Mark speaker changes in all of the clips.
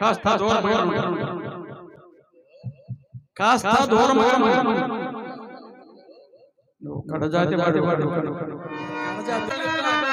Speaker 1: కాస్త దూరముగా ఉండు. కాస్త దూరముగా ఉండు. నువ్వు కడజాతి వాడు వాడు ఇప్పుడు ఈ యాభై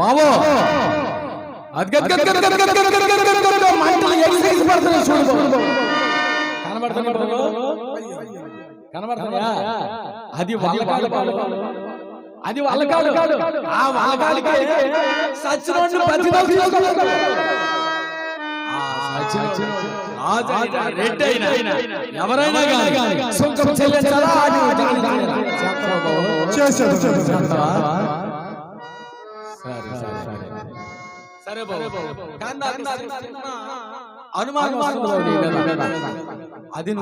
Speaker 2: బావో అది వాళ్ళ కాదు అది వాళ్ళ కాదు ఆ వాళ్ళ కాలికి సచ్చినోడిని బతిమాలు తీసుకున్నారు. ఆ సచ్చినోడు, రాజైనా, రెడ్డైనా, ఎవరైనా సరే సరే సరే సరే. బాబు. కానీ నాకు చిన్న అనుమానం. అది.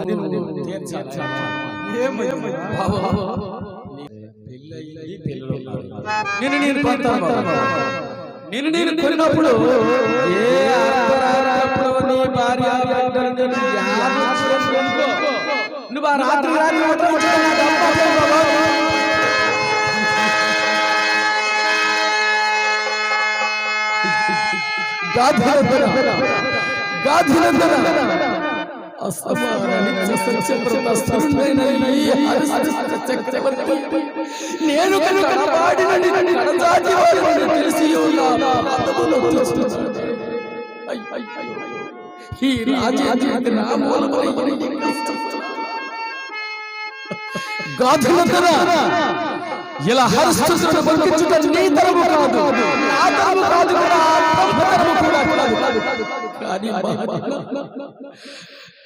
Speaker 2: నిన్ను నేను. నిన్ను నేను కొన్నప్పుడు ఏ నీ భార్య. నువ్వు ఆ రాత్రి రాత్రి గాధినందన గాధినందన నేను కనుక వాడిన నిన్ను కడజాతి తెలిసి ఈ నా ఇలా హరిస్తున్న పలికించుట నీ తరము కాదు నా తరము కాదు. మహాత్మా,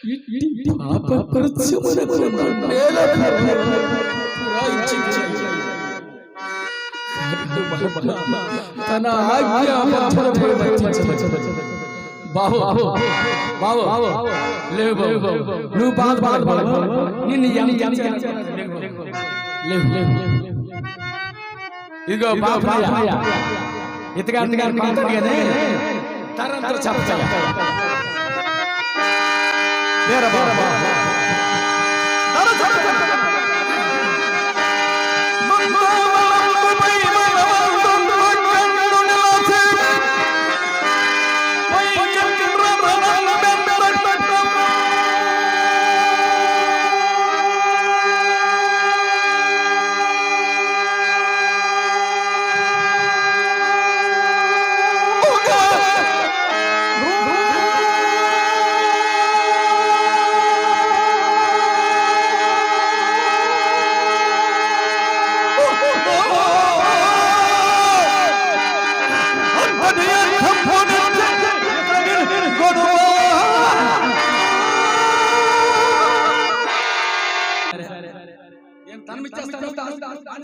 Speaker 2: ఇట్టి పాప కృత్యమునకు తన లేవు నువ్వు బాధ బాధ బాధ నిన్ను ఎంత ఎంత లేవు లేవు ఇదిగో బాబు 따란 따라 잡자. 내라 봐라 봐.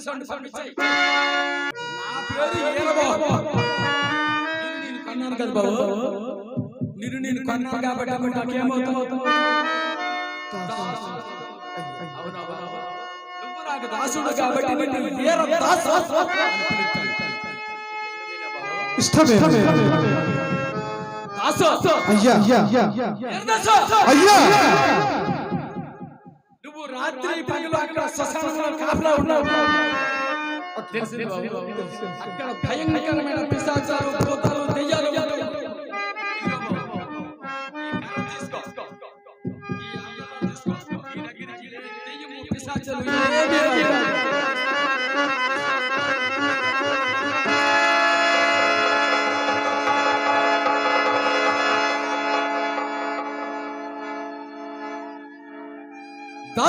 Speaker 2: ఇతగాడిని గారిని కాదు కానీ తరంతర చెప్తా వేరే బాబా. నేను నేను కన్నాను కాబట్టి నాకేమవుతావు
Speaker 1: నువ్వు నాకు దాసుడు కాబట్టి నిన్ను వీర దాస.
Speaker 2: ఇష్టమే.
Speaker 1: దాసు.
Speaker 2: అయ్యా.
Speaker 1: దాసు?
Speaker 2: అయ్యా.
Speaker 1: నువ్వు రాత్రి పగలు అక్కడ శ్మశానంలో కాపలా ఉన్నావు తెలిసింది బాబు. అక్కడ భయంకరమైన పిశాచాలు భూతాలు దెయ్యాలు ఉంటాయి. ఇదిగో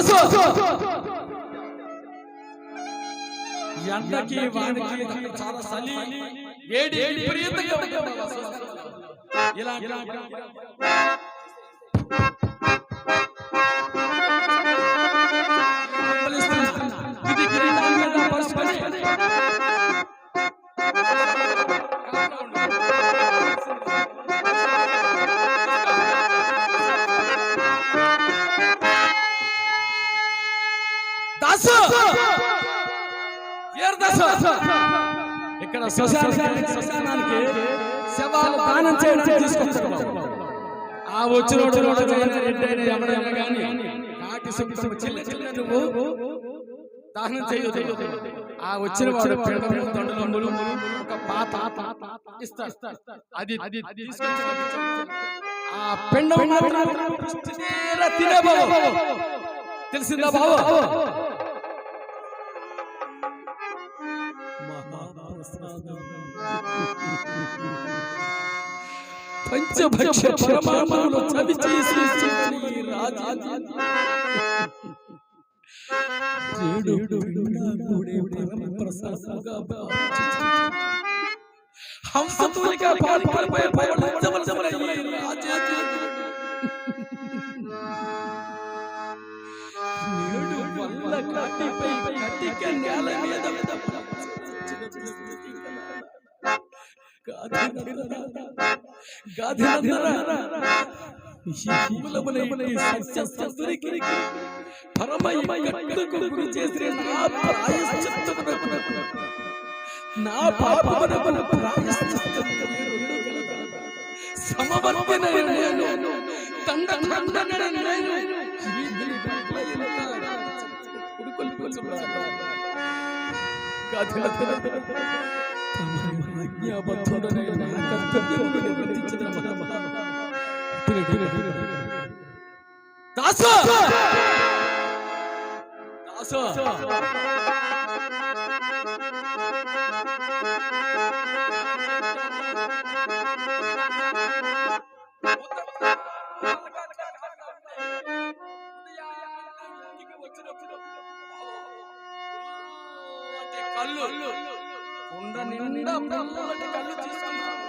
Speaker 1: దాసు ఎండకి వానికి చాలా చలి వేడి. విపరీతంగా. ఇలా ఇది గిరి ఇక్కడ శ్మశానానికి శ్మశానానికి శవాలు దానం. ఆ వచ్చిన రెడ్డైనా ఎవరైనా కానీ కాటి సుఖం చిన్న చిన్న నువ్వు దానం చేయదు ఆ వచ్చిన వాడు పెడము దండలమ్ములు ఒక పాత ఇస్తారు అది ఆ పెండం తినే బాబు? తెలిసిందా బాబు? పంచభక్ష క్షమామములు చవి చేసి ఇచ్చిన ఈ రాజాది రేడు పిండాకుడే పరమ ప్రసాదముగా భావించి హంసతులిగా పాల్పడిపై పవళించవలసిన ఈ రాజాది నేడు వల్ల కట్టిపై కట్టిక నేల మీద నా పాపమునకు ప్రాయశ్చిత్తము సమవర్తిన నేను తండ నేను జీవిని పట్ల ఇలా ఉడుకొల్పుచున్నాను. గాథల తమరి ఆజ్ఞాబద్ధుడనైన నా కర్తవ్యమును నిర్వర్తించిన మహామహా. దాసు దాసు కళ్ళు ఉండ నిండా కళ్ళు తీసుకున్నాను